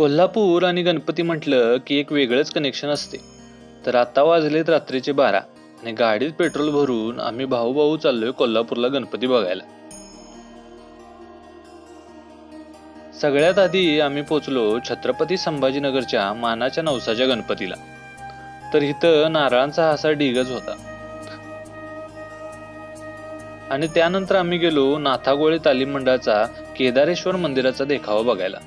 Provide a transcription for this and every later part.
कोल्हापूर आणि गणपती म्हटलं की एक वेगळंच कनेक्शन असते. तर आता वाजलेत रात्रीचे बारा आणि गाडीत पेट्रोल भरून आम्ही भाऊ भाऊ चाललोय कोल्हापूरला गणपती बघायला. सगळ्यात आधी आम्ही पोचलो छत्रपती संभाजीनगरच्या मानाच्या नवसाच्या गणपतीला. तर इथं नारळांचा हा असा ढिगच होता. आणि त्यानंतर आम्ही गेलो नाथागोळे तालीम मंडळाचा केदारेश्वर मंदिराचा देखावा बघायला.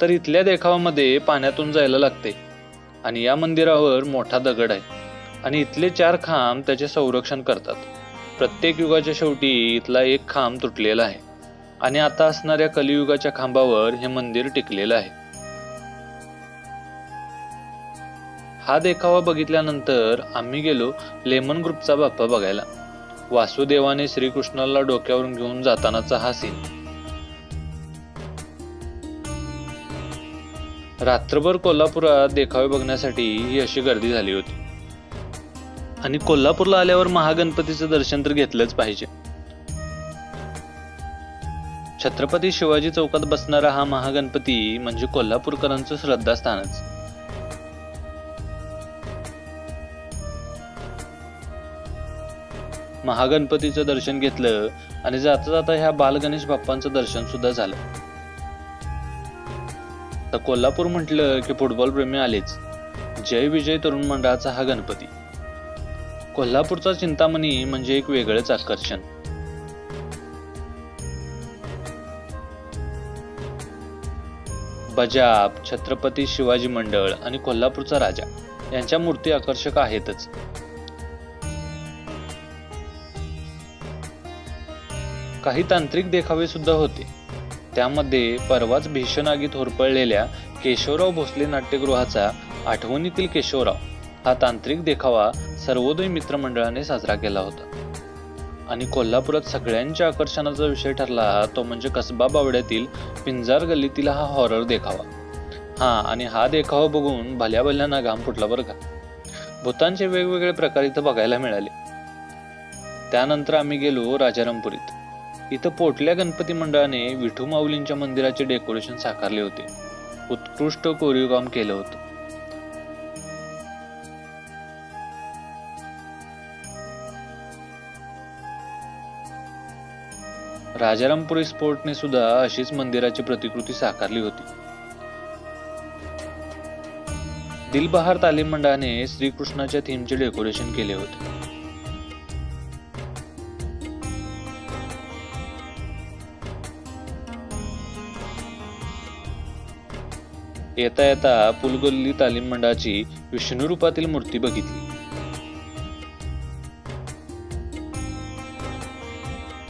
तर इथल्या देखावामध्ये पाण्यातून जायला लागते. आणि या मंदिरावर मोठा दगड आहे. आणि इथले चार खांब त्याचे संरक्षण करतात. प्रत्येक युगाच्या शेवटी इथला एक खांब तुटलेला आहे. आणि आता असणाऱ्या कलियुगाच्या खांबावर हे मंदिर टिकलेलं आहे. हा देखावा बघितल्यानंतर आम्ही गेलो लेमन ग्रुपचा बाप्पा बघायला. वासुदेवाने श्रीकृष्णाला डोक्यावरून घेऊन जातानाचा हा सीन रात्रभर कोल्हापुरात देखावे बघण्यासाठी ही अशी गर्दी झाली होती. आणि कोल्हापूरला आल्यावर महागणपतीचं दर्शन तर घेतलंच पाहिजे. छत्रपती शिवाजी चौकात बसणारा हा महागणपती म्हणजे कोल्हापूरकरांचं श्रद्धास्थानच. महागणपतीचं दर्शन घेतलं आणि जाता जाता ह्या बालगणेश बाप्पांचं दर्शन सुद्धा झालं. आता कोल्हापूर म्हटलं की फुटबॉल प्रेमी आलेच. जय विजय तरुण मंडळाचा हा गणपती. कोल्हापूरचा चिंतामणी म्हणजे एक वेगळंच आकर्षण. बजाब छत्रपती शिवाजी मंडळ आणि कोल्हापूरचा राजा यांच्या मूर्ती आकर्षक आहेतच. काही तांत्रिक देखावे सुद्धा होते. त्यामध्ये परवाच भीषण आगीत होरपळलेल्या केशवराव भोसले नाट्यगृहाचा आठवणीतील केशवराव हा तांत्रिक देखावा सर्वोदय मित्रमंडळाने साजरा केला होता. आणि कोल्हापुरात सगळ्यांच्या आकर्षणाचा विषय ठरला तो म्हणजे कसबा बावड्यातील पिंजार गल्लीतील हा हॉरर देखावा. हा आणि हा देखावा बघून भल्या भल्यांना घाम फुटला बरं का. भूतांचे वेगवेगळे प्रकार इथं बघायला मिळाले. त्यानंतर आम्ही गेलो राजारामपुरीत. इथं पोटल्या गणपती मंडळाने विठू माऊलींच्या मंदिराचे डेकोरेशन साकारले होते. उत्कृष्ट कोरीव काम केलं होतं. राजारामपुरी स्पोर्टने सुद्धा अशीच मंदिराची प्रतिकृती साकारली होती. दिलबहार तालीम मंडळाने श्रीकृष्णाच्या थीमचे डेकोरेशन केले होते. येता येता पुलगल्ली तालीम मंडळाची विष्णू रूपातील मूर्ती बघितली.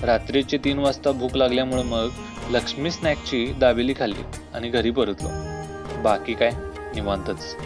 रात्रीचे तीन वाजता भूक लागल्यामुळे मग लक्ष्मी स्नॅकची दाबेली खाल्ली आणि घरी परतलो. बाकी काय? निवांतच.